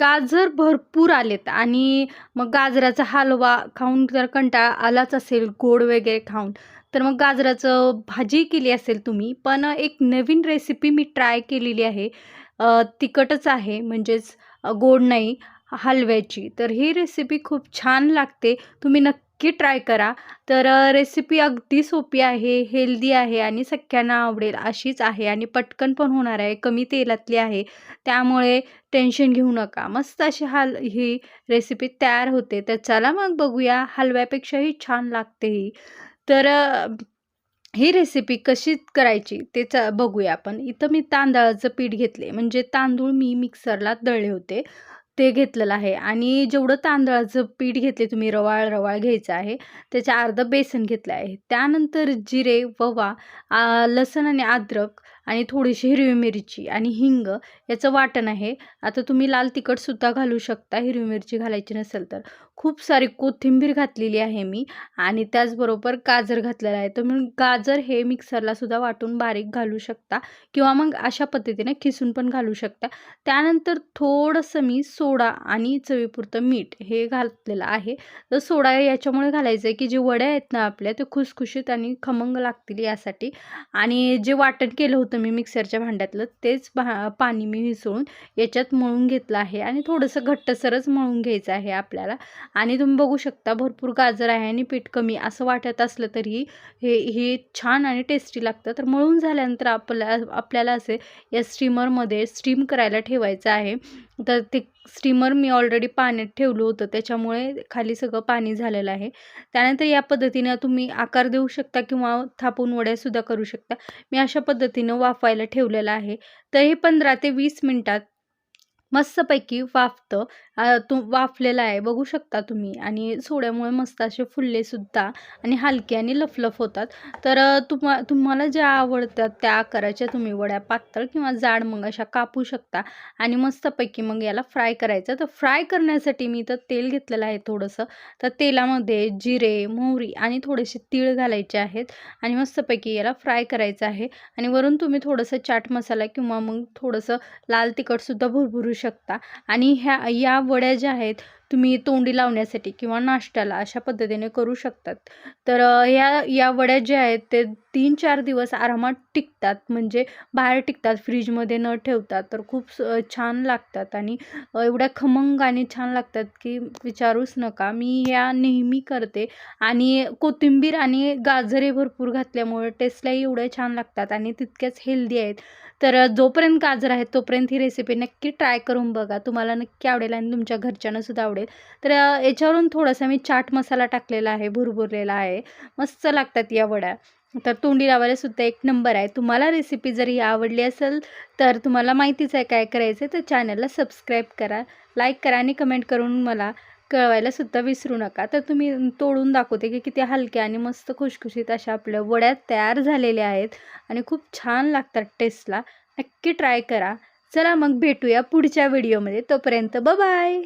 गाजर भरपूर आलेत आणि मग गाजराचा हलवा खाऊन जर कंटाळा आलाच असेल गोड वगैरे खाऊन तर मग गाजराचं भाजी केली असेल तुम्ही. पण एक नवीन रेसिपी मी ट्राय केलेली आहे. तिखटच आहे म्हणजेच गोड नाही हलव्याची. तर ही रेसिपी खूप छान लागते. तुम्ही नक्की ट्राय करा. तर रेसिपी अगदी सोपी आहे हेल्दी आहे आणि सख्यांना आवडेल अशीच आहे आणि पटकन पण होणार आहे कमी तेलातली आहे. त्यामुळे टेन्शन घेऊ नका. मस्त अशी हाल ही रेसिपी तयार होते. तर चला मग बघूया हलव्यापेक्षाही छान लागते ही. तर ही रेसिपी कशी करायची ते च बघूया आपण. इथं मी तांदळाचं पीठ घेतले. म्हणजे तांदूळ मी मिक्सरला दळले होते. ते घेतलेलं आहे. आणि जेवढं तांदळाचं पीठ घेतले तुम्ही रवाळ रवाळ घ्यायचं आहे त्याच्या अर्धं बेसन घेतलं आहे. त्यानंतर जिरे ववा लसण आणि अद्रक आणि थोडीशी हिरवी मिरची आणि हिंग याचं वाटण आहे. आता तुम्ही लाल तिखटसुद्धा घालू शकता हिरवी मिरची घालायची नसेल तर. खूप सारी कोथिंबीर घातलेली आहे मी आणि त्याचबरोबर गाजर घातलेलं आहे. तर म्हणून गाजर हे मिक्सरला सुद्धा वाटून बारीक घालू शकता किंवा मग अशा पद्धतीने खिसून पण घालू शकता. त्यानंतर थोडंसं मी सोडा आणि चवीपुरतं मीठ हे घातलेलं आहे. तर सोडा याच्यामुळे घालायचं आहे की जे वड्या आहेत ना आपल्या ते खुसखुशीत आणि खमंग लागतील यासाठी. आणि जे वाटण केलं होतं मी मिक्सरच्या भांड्यातलं तेच भा पाणी मी मिसळून याच्यात मळून घेतलं आहे. आणि थोडंसं घट्टसरच मळून घ्यायचं आहे आपल्याला. आणि तुम्ही बघू शकता भरपूर गाजर आहे आणि पीठ कमी असं वाटत असलं तरी हे हे छान आणि टेस्टी लागतं. तर मळून झाल्यानंतर आपल्या आपल्याला असे या स्टीमरमध्ये स्टीम करायला ठेवायचं आहे. तर ते स्टीमर मी ऑलरेडी पाण्यात ठेवलं होतं. त्याच्यामुळे खाली सगळं पाणी झालेलं आहे. त्यानंतर या पद्धतीनं तुम्ही आकार देऊ शकता किंवा थापून वड्यासुद्धा करू शकता. मी अशा पद्धतीनं वाफायला ठेवलेलं आहे. तर हे पंधरा ते वीस मिनटात मस्तपैकी वाफतं. आ, तू वाफलेलं आहे बघू शकता तुम्ही. आणि सोड्यामुळे मस्त असे फुललेसुद्धा आणि हलके आणि लफलफ होतात. तर तुम्हा तुम्हाला ज्या आवडतात त्या आकाराच्या तुम्ही वड्या पातळ किंवा जाड मग अशा कापू शकता. आणि मस्तपैकी मग याला फ्राय करायचं. तर फ्राय करण्यासाठी मी तर तेल घेतलेलं आहे थोडंसं. तर तेलामध्ये जिरे मोहरी आणि थोडेसे तीळ घालायचे आहेत. आणि मस्तपैकी याला फ्राय करायचं आहे. आणि वरून तुम्ही थोडंसं चाट मसाला किंवा मग थोडंसं लाल तिखटसुद्धा भरभरू शकता. आणि ह्या या वड्या ज्या आहेत तुम्ही तोंडी लावण्यासाठी किंवा नाश्त्याला अशा पद्धतीने करू शकतात. तर या या वड्या ज्या आहेत ते तीन चार दिवस आरामात टिकतात. म्हणजे बाहेर टिकतात फ्रीजमध्ये न ठेवतात. तर खूप स- छान लागतात आणि एवढ्या खमंग आणि छान लागतात की विचारूच नका. मी ह्या नेहमी करते आणि कोथिंबीर आणि गाजरे भरपूर घातल्यामुळे टेस्टलाही एवढ्या छान लागतात आणि तितक्याच हेल्दी आहेत. तर जोपर्यंत गाजर आहेत तोपर्यंत ही रेसिपी नक्की ट्राय करून बघा. तुम्हाला नक्की आवडेल आणि तुमच्या घरच्यांनासुद्धा आवडेल. आवडेल. तर याच्यावरून थोडासा मी चाट मसाला टाकलेला आहे भुरभुरलेला आहे. मस्त लागतात या वड्या. तर तोंडी लावायला सुद्धा एक नंबर आहे. तुम्हाला रेसिपी जर ही आवडली असेल तर तुम्हाला माहितीच आहे काय करायचं आहे तर चॅनलला सबस्क्राईब करा लाईक करा आणि कमेंट करून मला कळवायला सुद्धा विसरू नका. तर तुम्ही तोडून दाखवते की किती हलक्या आणि मस्त खुशखुशीत अशा आपल्या वड्या तयार झालेल्या आहेत आणि खूप छान लागतात टेस्टला. नक्की ट्राय करा. चला मग भेटूया पुढच्या व्हिडिओमध्ये. तोपर्यंत बाय